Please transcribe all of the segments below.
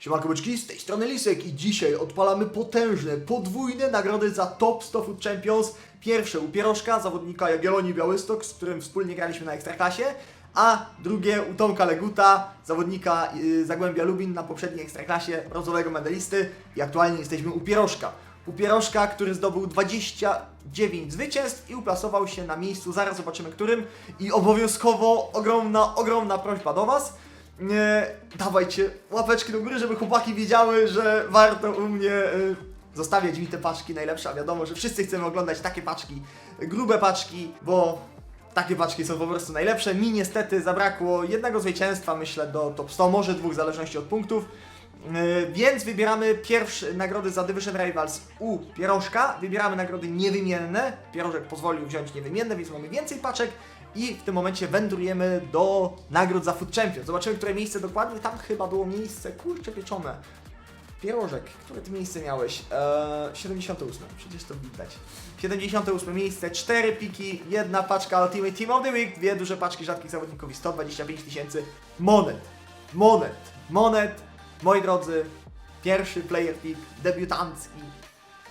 Siemanko byczki, z tej strony Lisek i dzisiaj odpalamy potężne, podwójne nagrody za Top 100 Food Champions. Pierwsze u Pierożka, zawodnika Jagiellonii Białystok, z którym wspólnie graliśmy na Ekstraklasie, a drugie u Tomka Leguta, zawodnika y, Zagłębia Lubin na poprzedniej Ekstraklasie, brązowego medalisty i aktualnie jesteśmy u Pierożka. U Pierożka, który zdobył 29 zwycięstw i uplasował się na miejscu, zaraz zobaczymy którym i obowiązkowo ogromna, ogromna prośba do Was, nie, dawajcie łapeczki do góry, żeby chłopaki wiedziały, że warto u mnie y, zostawiać mi te paczki najlepsze, a wiadomo, że wszyscy chcemy oglądać takie paczki, grube paczki, bo takie paczki są po prostu najlepsze. Mi niestety zabrakło jednego zwycięstwa, myślę, do top 100, może dwóch, w zależności od punktów. Yy, Więc wybieramy pierwsze nagrody za Division Rivals u Pierożka. Wybieramy nagrody niewymienne. Pierożek pozwolił wziąć niewymienne, więc mamy więcej paczek. I w tym momencie wędrujemy do nagród za Food Champion. Zobaczymy, które miejsce dokładnie. Tam chyba było miejsce, kurczę pieczone. Pierożek, które ty miejsce miałeś? Eee, 78, przecież to widać. 78 miejsce, 4 piki, jedna paczka Ultimate Team of the Week, dwie duże paczki rzadkich zawodników i 125 tysięcy monet. Monet, monet, moi drodzy, pierwszy player pick, debiutancki.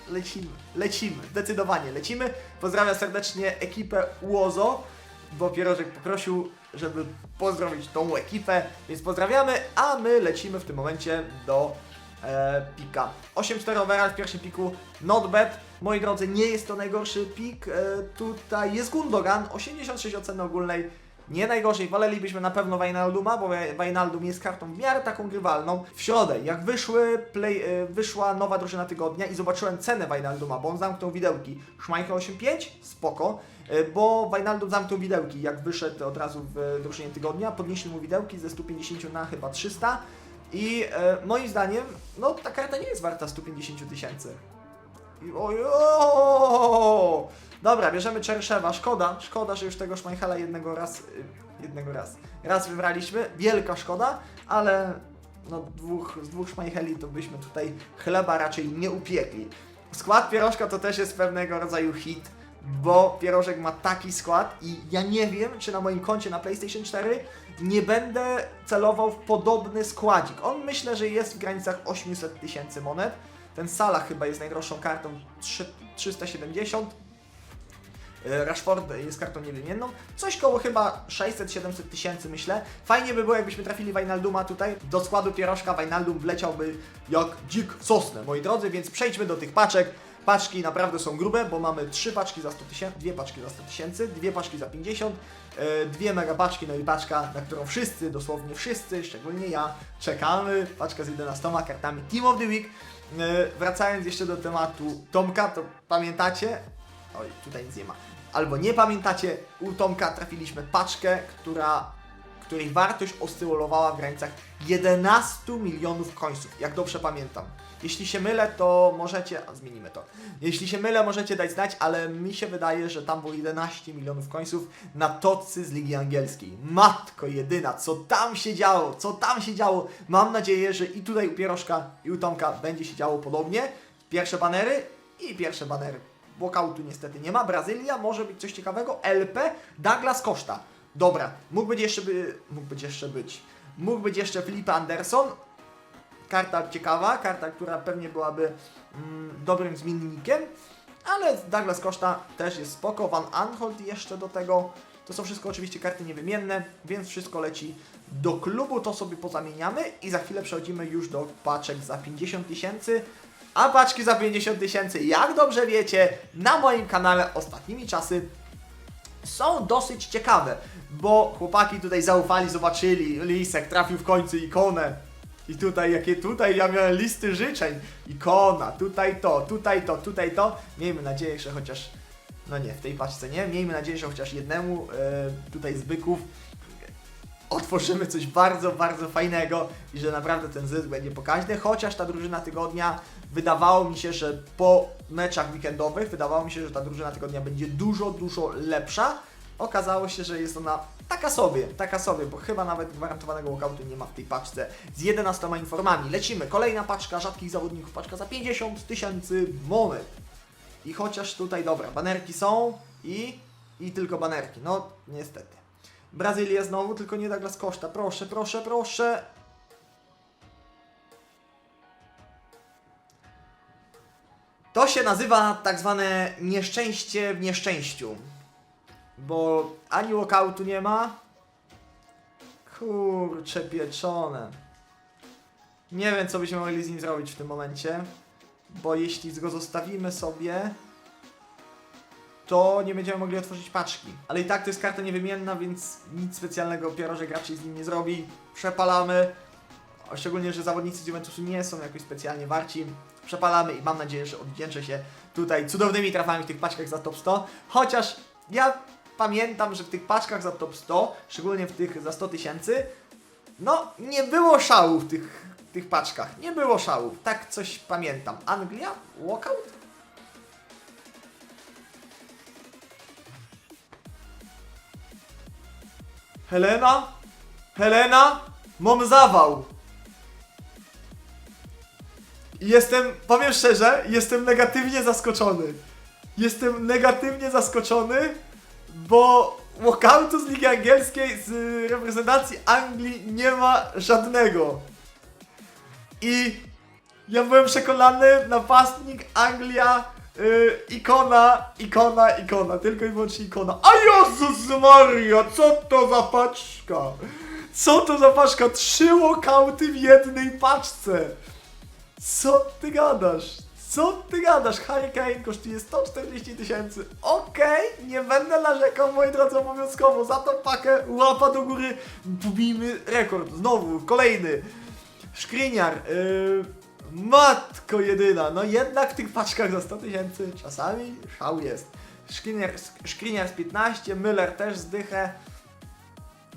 Lecimy, lecimy, zdecydowanie lecimy. Pozdrawiam serdecznie ekipę Uozo, bo Pierożek poprosił, żeby pozdrowić tą ekipę, więc pozdrawiamy, a my lecimy w tym momencie do e, pika. 8-4 overall w pierwszym piku, not bad. Moi drodzy, nie jest to najgorszy pik. E, tutaj jest Gundogan, 86 oceny ogólnej. Nie najgorzej, wolelibyśmy na pewno Wijnalduma, bo Wijnaldum jest kartą w miarę taką grywalną. W środę, jak wyszły play, e, wyszła nowa drużyna tygodnia i zobaczyłem cenę Wijnalduma, bo on zamknął widełki. Schmeichel 8.5, spoko, e, bo Wijnaldum zamknął widełki, jak wyszedł od razu w drużynie tygodnia, podnieśli mu widełki ze 150 na chyba 300 i e, moim zdaniem, no ta karta nie jest warta 150 tysięcy. Ojo! Dobra, bierzemy Czerszewa. Szkoda, szkoda, że już tego Schmeichela jednego raz, y, jednego raz, raz wybraliśmy. Wielka szkoda, ale no dwóch, z dwóch Schmeicheli to byśmy tutaj chleba raczej nie upiekli. Skład Pierożka to też jest pewnego rodzaju hit, bo Pierożek ma taki skład i ja nie wiem, czy na moim koncie na PlayStation 4 nie będę celował w podobny składzik. On myślę, że jest w granicach 800 tysięcy monet. Ten Salah chyba jest najdroższą kartą, trzy- 370. E, Rashford jest kartą niewymienną. Coś koło chyba 600-700 tysięcy myślę. Fajnie by było, jakbyśmy trafili Wijnalduma tutaj. Do składu Pierożka Wijnaldum wleciałby jak dzik w sosnę, moi drodzy, więc przejdźmy do tych paczek. Paczki naprawdę są grube, bo mamy trzy paczki za 100 tysięcy, dwie paczki za 100 tysięcy, dwie paczki za 50, e, dwie mega paczki, no i paczka, na którą wszyscy, dosłownie wszyscy, szczególnie ja, czekamy. Paczka z 11 kartami Team of the Week. E, wracając jeszcze do tematu Tomka, to pamiętacie, oj, tutaj nic nie ma, albo nie pamiętacie, u Tomka trafiliśmy paczkę, która, której wartość oscylowała w granicach 11 milionów końców, jak dobrze pamiętam. Jeśli się mylę, to możecie, a zmienimy to. Jeśli się mylę, możecie dać znać, ale mi się wydaje, że tam było 11 milionów końców na tocy z Ligi Angielskiej. Matko jedyna, co tam się działo, co tam się działo. Mam nadzieję, że i tutaj u Pierożka, i u Tomka będzie się działo podobnie. Pierwsze banery i pierwsze banery. Walkoutu niestety nie ma. Brazylia może być coś ciekawego. LP Douglas Costa. Dobra, mógł być jeszcze by, mógł być jeszcze być. Mógł być jeszcze Felipe Anderson. Karta ciekawa, karta, która pewnie byłaby mm, dobrym zmiennikiem. Ale Douglas Costa też jest spoko. Van Anholt jeszcze do tego. To są wszystko oczywiście karty niewymienne, więc wszystko leci do klubu, to sobie pozamieniamy i za chwilę przechodzimy już do paczek za 50 tysięcy. A paczki za 50 tysięcy, jak dobrze wiecie, na moim kanale ostatnimi czasy są dosyć ciekawe, bo chłopaki tutaj zaufali, zobaczyli, Lisek trafił w końcu ikonę. I tutaj, jakie tutaj, ja miałem listy życzeń. Ikona, tutaj to, tutaj to, tutaj to. Miejmy nadzieję, że chociaż, no nie, w tej paczce nie, miejmy nadzieję, że chociaż jednemu e, tutaj z byków otworzymy coś bardzo, bardzo fajnego i że naprawdę ten zysk będzie pokaźny, chociaż ta drużyna tygodnia wydawało mi się, że po meczach weekendowych wydawało mi się, że ta drużyna tygodnia będzie dużo, dużo lepsza. Okazało się, że jest ona taka sobie, taka sobie, bo chyba nawet gwarantowanego walkoutu nie ma w tej paczce z 11 informami. Lecimy, kolejna paczka rzadkich zawodników, paczka za 50 tysięcy monet. I chociaż tutaj, dobra, banerki są i, i tylko banerki, no niestety. Brazylia znowu, tylko nie Douglas Koszta. Proszę, proszę, proszę. To się nazywa tak zwane nieszczęście w nieszczęściu. Bo ani lokautu nie ma. Kurcze pieczone. Nie wiem, co byśmy mogli z nim zrobić w tym momencie. Bo jeśli go zostawimy sobie, to nie będziemy mogli otworzyć paczki. Ale i tak to jest karta niewymienna, więc nic specjalnego pierożek raczej z nim nie zrobi. Przepalamy. Szczególnie, że zawodnicy z Juventusu nie są jakoś specjalnie warci. Przepalamy i mam nadzieję, że odwdzięczę się tutaj cudownymi trafami w tych paczkach za top 100. Chociaż ja pamiętam, że w tych paczkach za top 100, szczególnie w tych za 100 tysięcy, no nie było szału w tych, tych paczkach. Nie było szału. Tak coś pamiętam. Anglia? Walkout? Helena? Helena? Mam zawał. Jestem, powiem szczerze, jestem negatywnie zaskoczony. Jestem negatywnie zaskoczony, bo walkoutu z Ligi Angielskiej, z reprezentacji Anglii nie ma żadnego. I ja byłem przekonany, napastnik Anglia, y, ikona, ikona, ikona, tylko i wyłącznie ikona. A Jezus Maria, co to za paczka? Co to za paczka? Trzy walkouty w jednej paczce. Co ty gadasz? Co ty gadasz? Hurricane kosztuje 140 tysięcy. Okej, nie będę narzekał, moi drodzy, obowiązkowo. Za tą pakę łapa do góry. Pobijmy rekord. Znowu, kolejny. Szkriniar. Yy, matko jedyna. No jednak w tych paczkach za 100 tysięcy czasami szał jest. Szkriniar z 15, Müller też zdychę.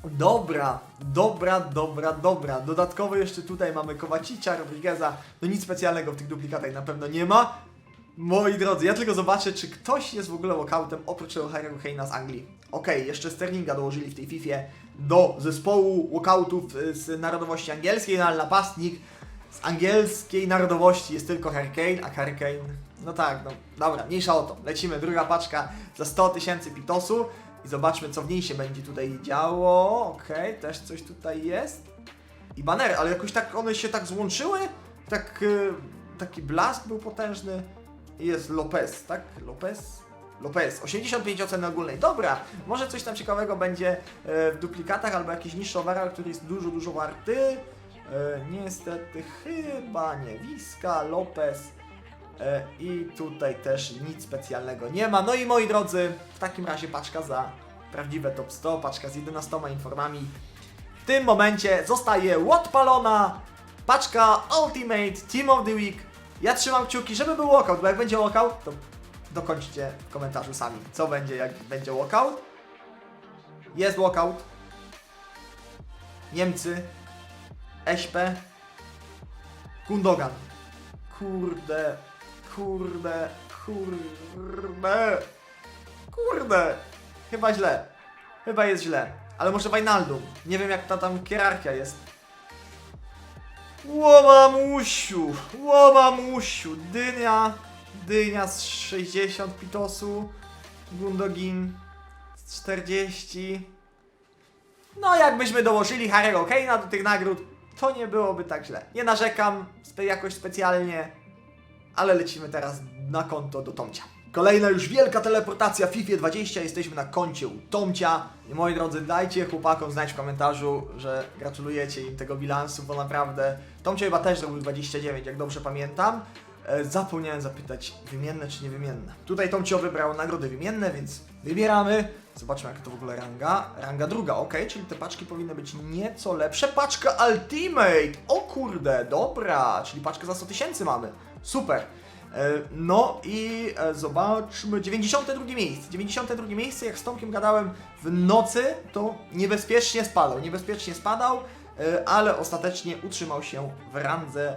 Dobra, dobra, dobra, dobra. Dodatkowo jeszcze tutaj mamy Kowacicia, Rodrigueza. No nic specjalnego w tych duplikatach na pewno nie ma. Moi drodzy, ja tylko zobaczę, czy ktoś jest w ogóle walkoutem oprócz Harry'ego Kane'a z Anglii. Okej, jeszcze Sterlinga dołożyli w tej Fifie do zespołu walkoutów y, z narodowości angielskiej, no ale napastnik z angielskiej narodowości jest tylko Harry Kane, a Harry Kane... No tak, no dobra, mniejsza o to. Lecimy, druga paczka za 100 tysięcy pitosu i zobaczmy, co w niej się będzie tutaj działo. Okej, też coś tutaj jest. I banery, ale jakoś tak one się tak złączyły? Tak, y, taki blask był potężny. Jest Lopez, tak? Lopez? Lopez, 85 oceny ogólnej. Dobra, może coś tam ciekawego będzie e, w duplikatach albo jakiś niższy overall, który jest dużo, dużo warty. E, niestety chyba nie. Wiska, Lopez. E, I tutaj też nic specjalnego nie ma. No i moi drodzy, w takim razie paczka za prawdziwe top 100, paczka z 11 informami. W tym momencie zostaje odpalona paczka Ultimate Team of the Week. Ja trzymam kciuki, żeby był walkout, bo jak będzie walkout, to dokończcie w komentarzu sami, co będzie, jak będzie walkout. Jest walkout. Niemcy. Eśpe. Gundogan. Kurde, kurde, kurde, kurde. Chyba źle. Chyba jest źle. Ale może Wijnaldum. Nie wiem jak ta tam hierarchia jest. Łomamusiu, łomamusiu. Dynia, dynia z 60 pitosu. Gundogin z 40. No jakbyśmy dołożyli Harry'ego Kane'a do tych nagród, to nie byłoby tak źle. Nie narzekam spe jakoś specjalnie, ale lecimy teraz na konto do Tomcia. Kolejna już wielka teleportacja FIFA 20, jesteśmy na koncie u Tomcia. I moi drodzy, dajcie chłopakom znać w komentarzu, że gratulujecie im tego bilansu, bo naprawdę Tomcia chyba też zrobił 29, jak dobrze pamiętam. E, zapomniałem zapytać, wymienne czy niewymienne. Tutaj Tomcio wybrał nagrody wymienne, więc wybieramy. Zobaczmy jak to w ogóle ranga. Ranga druga, ok, czyli te paczki powinny być nieco lepsze. Paczka Ultimate! O kurde, dobra, czyli paczkę za 100 tysięcy mamy. Super. E, No i e, zobaczmy, 92 miejsce. 92 miejsce, jak z Tomkiem gadałem w nocy, to niebezpiecznie spadał. Niebezpiecznie spadał, e, ale ostatecznie utrzymał się w randze.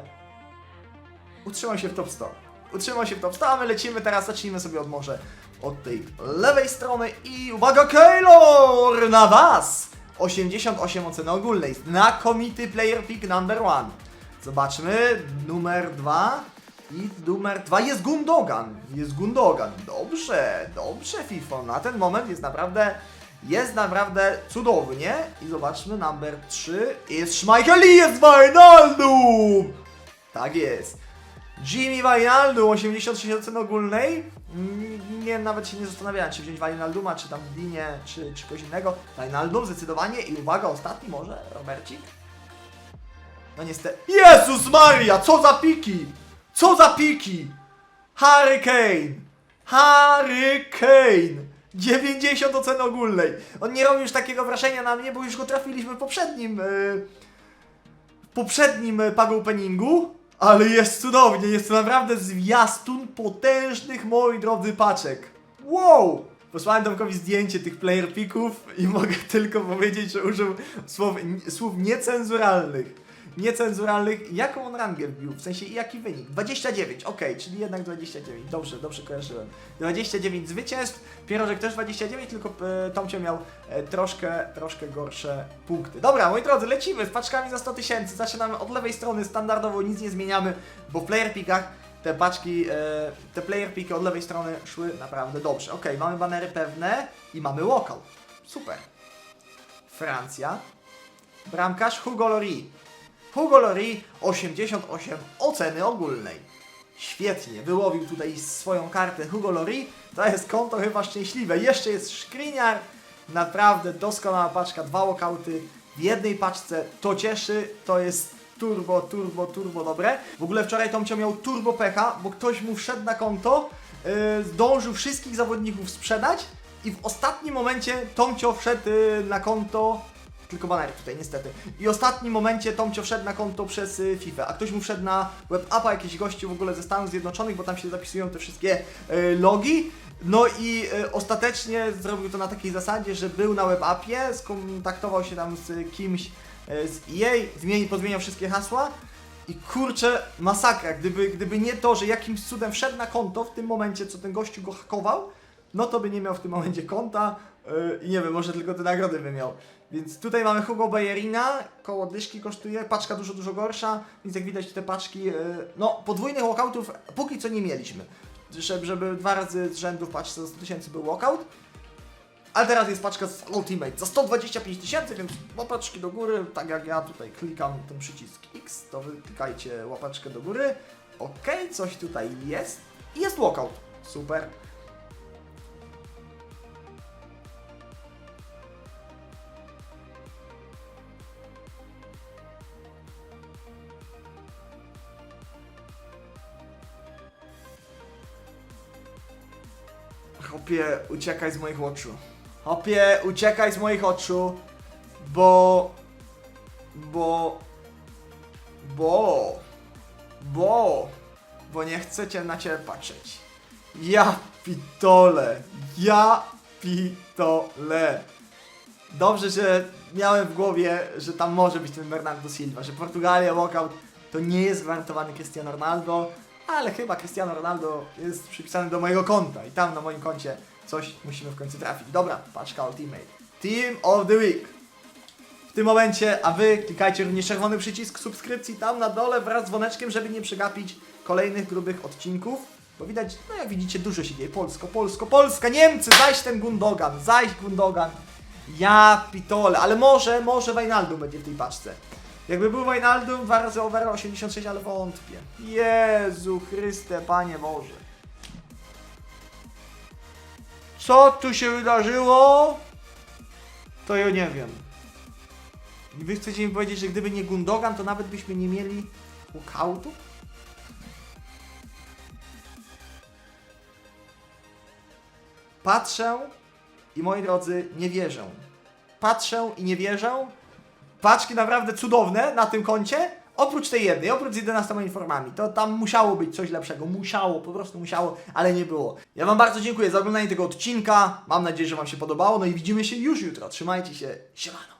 Utrzymał się w top 100. Utrzymał się w top 100, a my lecimy teraz, zacznijmy sobie od może od tej lewej strony i uwaga, Keylor na was! 88 oceny ogólnej. Znakomity player pick number one. Zobaczmy, numer dwa. I numer dwa jest Gundogan. Jest Gundogan. Dobrze, dobrze FIFA. Na ten moment jest naprawdę, jest naprawdę cudownie. I zobaczmy, numer 3 jest Schmeichel i jest Wijnaldum. Tak jest. Jimmy Wijnaldum, 86 ocen ogólnej. Nie, nawet się nie zastanawiałem, czy wziąć Wijnalduma, czy tam Dinie, czy, czy kogoś innego. Wijnaldum zdecydowanie i uwaga, ostatni może, Robercik? No niestety. Jezus Maria, co za piki! Co za piki! Hurricane! Hurricane! 90 ocen ogólnej. On nie robi już takiego wrażenia na mnie, bo już go trafiliśmy w poprzednim... Yy, w poprzednim e, pago openingu, ale jest cudownie, jest to naprawdę zwiastun potężnych, moi drodzy, paczek. Wow! Posłałem Tomkowi zdjęcie tych player picków i mogę tylko powiedzieć, że użył słów, słów niecenzuralnych. Niecenzuralnych. Jaką on rangę wbił? W sensie jaki wynik? 29, okej, czyli jednak 29. Dobrze, dobrze kojarzyłem. 29 zwycięstw, Pierożek też 29, tylko e, Tomcio miał e, troszkę, troszkę gorsze punkty. Dobra, moi drodzy, lecimy z paczkami za 100 tysięcy. Zaczynamy od lewej strony, standardowo nic nie zmieniamy, bo w player pickach te paczki, e, te player piki od lewej strony szły naprawdę dobrze. Ok, mamy banery pewne i mamy walkout. Super. Francja. Bramkarz Hugo Lloris. Hugo Lloris 88 oceny ogólnej. Świetnie, wyłowił tutaj swoją kartę Hugo Lloris. To jest konto chyba szczęśliwe. Jeszcze jest Szkriniar. Naprawdę doskonała paczka, dwa walkouty w jednej paczce. To cieszy, to jest turbo, turbo, turbo dobre. W ogóle wczoraj Tomcio miał turbo pecha, bo ktoś mu wszedł na konto, yy, zdążył wszystkich zawodników sprzedać i w ostatnim momencie Tomcio wszedł yy, na konto tylko banery tutaj, niestety. I ostatnim momencie Tomcio wszedł na konto przez y, FIFA, a ktoś mu wszedł na WebAppa, jakiś gościu w ogóle ze Stanów Zjednoczonych, bo tam się zapisują te wszystkie y, logi. No i y, ostatecznie zrobił to na takiej zasadzie, że był na WebAppie, skontaktował się tam z kimś z EA, zmieni, pozmieniał wszystkie hasła i kurczę, masakra. Gdyby, gdyby nie to, że jakimś cudem wszedł na konto w tym momencie, co ten gościu go hakował, no to by nie miał w tym momencie konta yy, i nie wiem, może tylko te nagrody by miał. Więc tutaj mamy Hugo Bayerina, koło dyszki kosztuje, paczka dużo, dużo gorsza, więc jak widać te paczki, yy, no podwójnych walkoutów póki co nie mieliśmy. Żeby, dwa razy z rzędu w paczce za 100 tysięcy był walkout. Ale teraz jest paczka z Ultimate za 125 tysięcy, więc łapaczki do góry, tak jak ja tutaj klikam ten przycisk X, to wy łapaczkę do góry. Ok, coś tutaj jest. I jest walkout. Super. Hopie, uciekaj z moich oczu. Hopie, uciekaj z moich oczu, bo... Bo... Bo... Bo... Bo nie chcecie na ciebie patrzeć. Ja pitole. Ja pitole. Dobrze, że miałem w głowie, że tam może być ten Bernardo Silva, że Portugalia walkout to nie jest gwarantowany Cristiano Ronaldo, ale chyba Cristiano Ronaldo jest przypisany do mojego konta i tam na moim koncie coś musimy w końcu trafić. Dobra, paczka Ultimate. Team of the Week. W tym momencie, a wy klikajcie również czerwony przycisk subskrypcji tam na dole wraz z dzwoneczkiem, żeby nie przegapić kolejnych grubych odcinków. Bo widać, no jak widzicie, dużo się dzieje. Polsko, Polsko, Polska, Niemcy, zaś ten Gundogan, zaś Gundogan. Ja pitole, ale może, może Wijnaldum będzie w tej paczce. Jakby był Wijnaldum, razy over 86, ale wątpię. Jezu Chryste, Panie Boże. Co tu się wydarzyło? To ja nie wiem. I wy chcecie mi powiedzieć, że gdyby nie Gundogan, to nawet byśmy nie mieli walkoutu? Patrzę i moi drodzy, nie wierzę. Patrzę i nie wierzę. Paczki naprawdę cudowne na tym koncie. Oprócz tej jednej, oprócz z 11 informami, to tam musiało być coś lepszego. Musiało, po prostu musiało, ale nie było. Ja Wam bardzo dziękuję za oglądanie tego odcinka. Mam nadzieję, że Wam się podobało. No i widzimy się już jutro. Trzymajcie się. Siemano.